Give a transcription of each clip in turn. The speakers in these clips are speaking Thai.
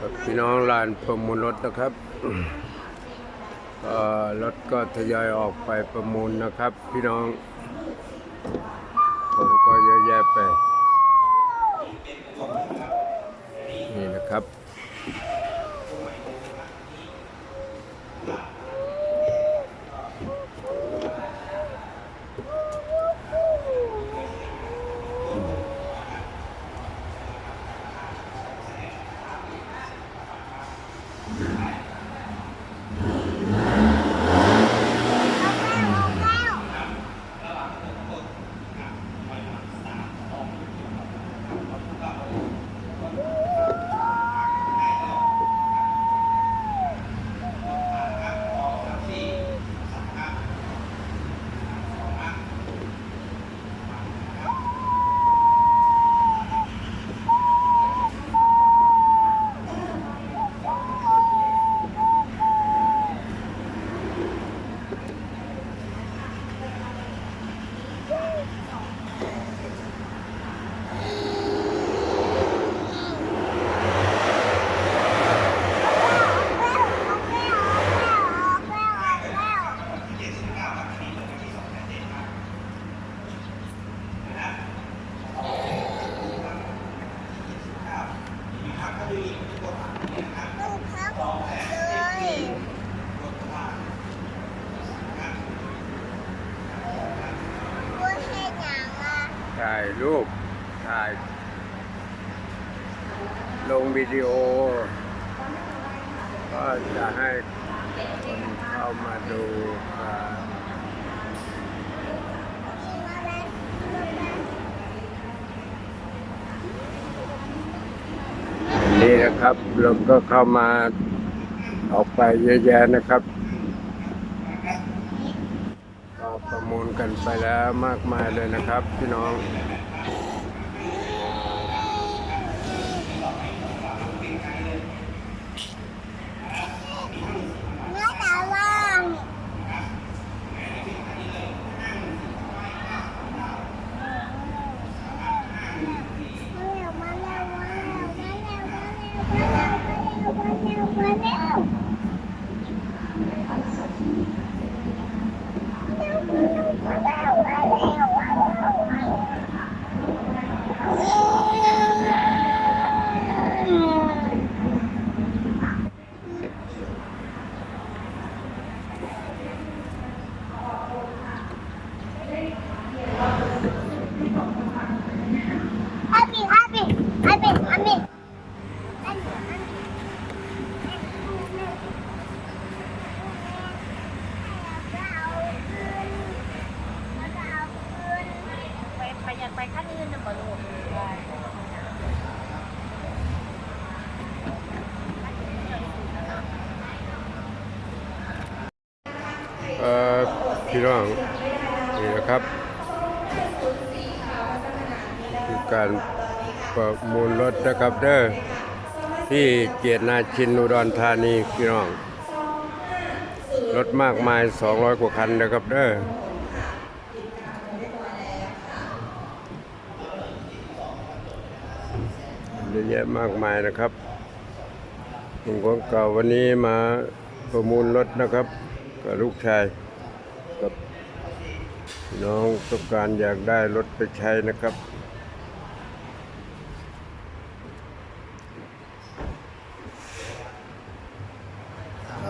กับพี่น้องลานประมูลรถนะครับรถก็ทยอยออกไปประมูลนะครับ พี่น้องคนก็เยอะแยะไป นี่นะครับ 大。嗯 วิดีโอ ก็จะให้คนเข้ามาดูนี่นะครับเราก็เข้ามาออกไปเยอะแยะนะครับก็ประมูลกันไปแล้วมากมายเลยนะครับพี่น้อง Happy, happy, happy, happy. ไปไปอยากไปขั้นอื่นนะบ่ลูก เอ่อ พี่น้องนี่นะครับคือการประมูลรถนะครับเด้อที่เกียรตินาชินอุดรธานีพี่น้องรถมากมาย 200 กว่าคันนะครับเด้อเยอะแยะมากมายนะครับผมของเก่าวันนี้มาประมูลรถนะครับกับลูกชาย น้องต้องการอยากได้รถไปใช้นะครับ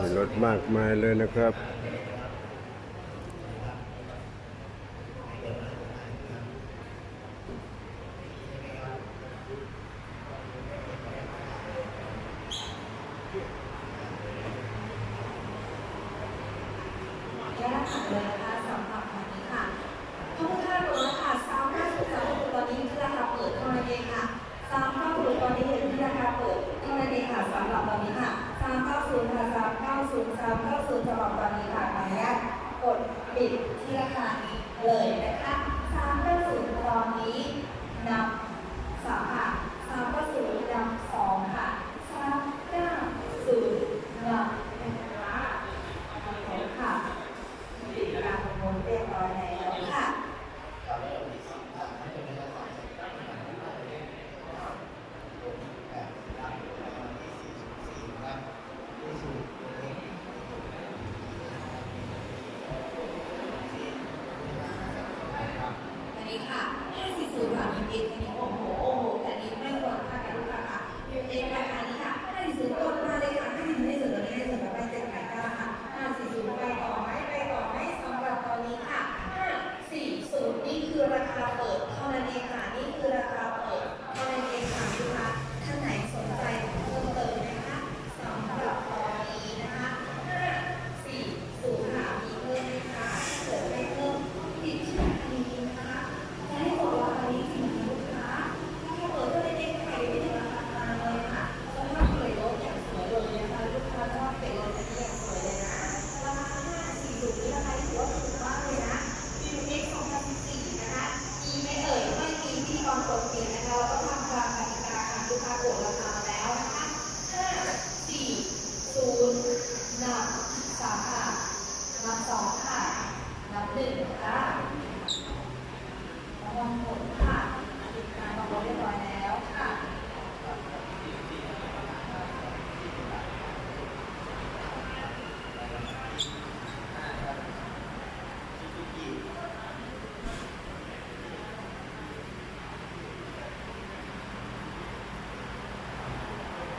มีรถมากมายเลยนะครับแลยนะคะสำหรับ ซึมซับเข้าสู่สมองตอนนี้ค่ะขออนุญาตกดปิดที่ราคาะเลยนะคะ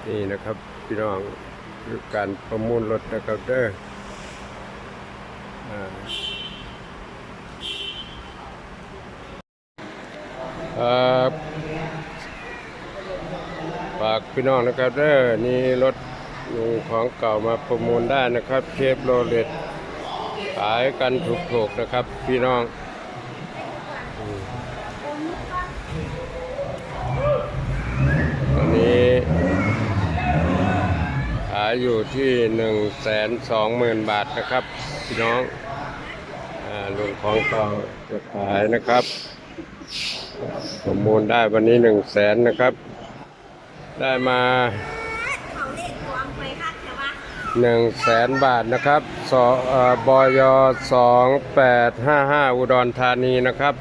นี่นะครับพี่น้องการประมูลรถนะครับเด้อครับฝากพี่น้องนะครับเด้อนี่รถของเก่ามาประมูลได้นะครับเคปโรเลตขายกันถูกๆนะครับ พี่น้องอืมตอนนี้ายอยู่ที่หนึ่งแสนสองหมื่นบาทนะครับ พี่น้องอ่าลุงของเก่าจะขายนะครับประมูลได้วันนี้หนึ่งแสนนะครับ ได้มาหนึ่งแสนบาทนะครับสอ่อยสองแปดห้าห้าอุดรธานีนะครับ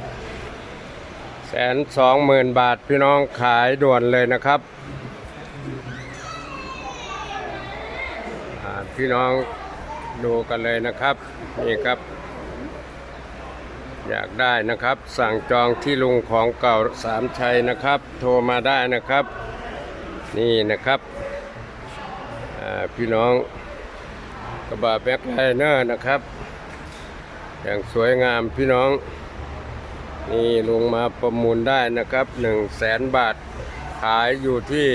แสนสองหมื่นบาทพี่น้องขายด่วนเลยนะครับ อ่า พี่น้องดูกันเลยนะครับ นี่ครับ อยากได้นะครับ สั่งจองที่ลุงของเก่าสามชัยนะครับ โทรมาได้นะครับ นี่นะครับพี่น้องกระบะแบ็คไลเนอร์นะครับ อย่างสวยงามพี่น้อง นี่ลุงมาประมูลได้นะครับหนึ่งแสนบาท ขายอยู่ที่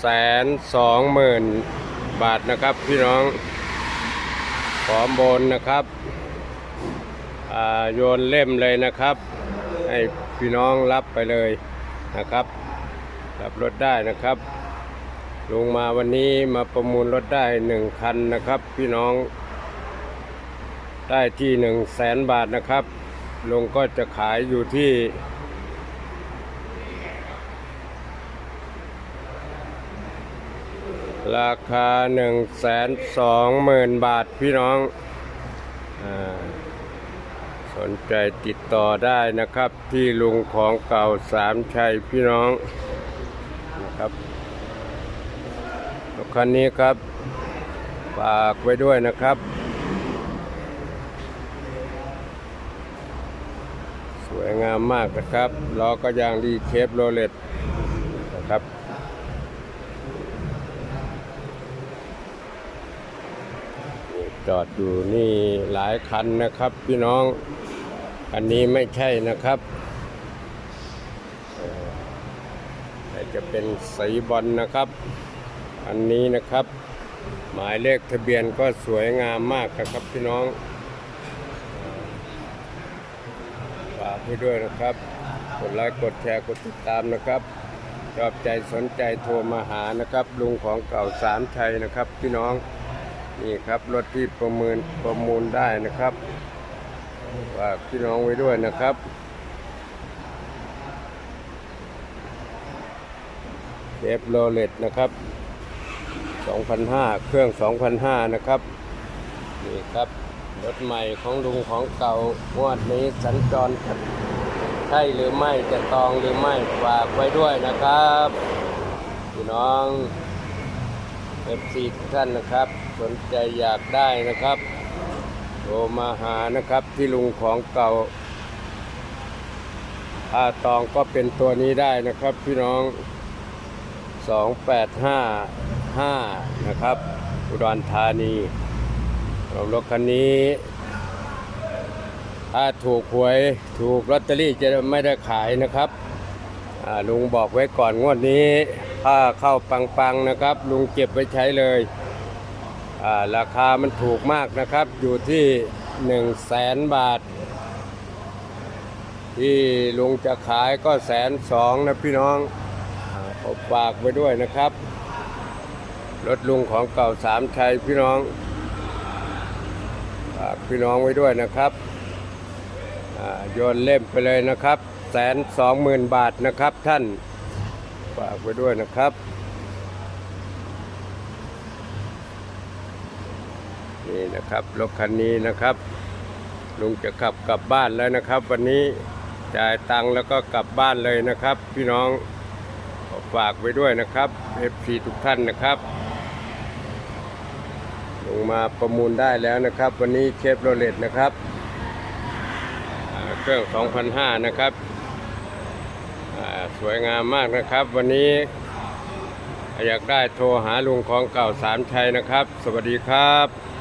แสนสองหมื่น บาทนะครับพี่น้องขอมบนนะครับโยนเล่มเลยนะครับ ให้พี่น้องรับไปเลยนะครับรับรถได้นะครับลงมาวันนี้มาประมูลรถได้หนึ่งคันนะครับ พี่น้องได้ที่หนึ่งแสนบาทนะครับ ลงก็จะขายอยู่ที่ ราคา1นึ่งแสนสองหมื่นบาทพี่น้องอสนใจติดต่อได้นะครับ ที่ลุงของเก่าสามชัยพี่น้องนะครับรถคันนี้ครับฝากไว้ด้วยนะครับ สวยงามมากนะครับล้อก็ยางดีเคปโรเลตนะครับ จอดอยู่นี่หลายคันนะครับ พี่น้อง อันนี้ไม่ใช่นะครับแต่จะเป็นสีบอลนะครับ อันนี้นะครับ หมายเลขทะเบียนก็สวยงามมากนะครับพี่น้องฝากให้ด้วยนะครับ กดไลค์กดแชร์กดติดตามนะครับชอบใจสนใจโทรมาหานะครับ ลุงของเก่าสามชัยนะครับพี่น้อง นี่ครับรถที่ประเมูลประมูลได้นะครับฝากพี่น้องไว้ด้วยนะครับเทปโรเลตนะครับ2,500เครื่อง2,500นะครับ นี่ครับ รถใหม่ของลุงของเก่างวดนี้สัญจรใช่หรือไม่จะตองหรือไม่ฝากไว้ด้วยนะครับ พี่น้องเอฟซีทุกท่านนะครับ สนใจอยากได้นะครับโทรมาหานะครับที่ลุงของเก่าถ้าตองก็เป็นตัวนี้ได้นะครับพี่น้อง 2855 นะครับ อุดรธานีรถคันนี้ ถ้าถูกหวยถูกลอตเตอรี่จะไม่ได้ขายนะครับลุงบอกไว้ก่อนงวดนี้ ถ้าเข้าปังๆนะครับ ลุงเก็บไว้ใช้เลย ราคามันถูกมากนะครับ อยู่ที่1 0 0 0 0แสนบาท ที่ลุงจะขายก็แสนสองนะพี่น้องอฝากไว้ด้วยนะครับ รถลุงของเก่าสามชัยพี่น้องฝากพี่น้องไว้ด้วยนะครับโยนเล่มไปเลยนะครับแสนสองหมื่นบาทนะครับท่านฝากไว้ด้วยนะครับ นี่นะครับรถคันนี้นะครับลุงจะขับกลับบ้านแล้วนะครับ วันนี้จ่ายตังค์แล้วก็กลับบ้านเลยนะครับ พี่น้องฝากไว้ด้วยนะครับ FC ทุกท่านนะครับลงมาประมูลได้แล้วนะครับ วันนี้เชฟโรเลตนะครับเครื่อง2,500นะครับสวยงามมากนะครับ วันนี้อยากได้โทรหาลุงของเก่าสามชัยนะครับ สวัสดีครับ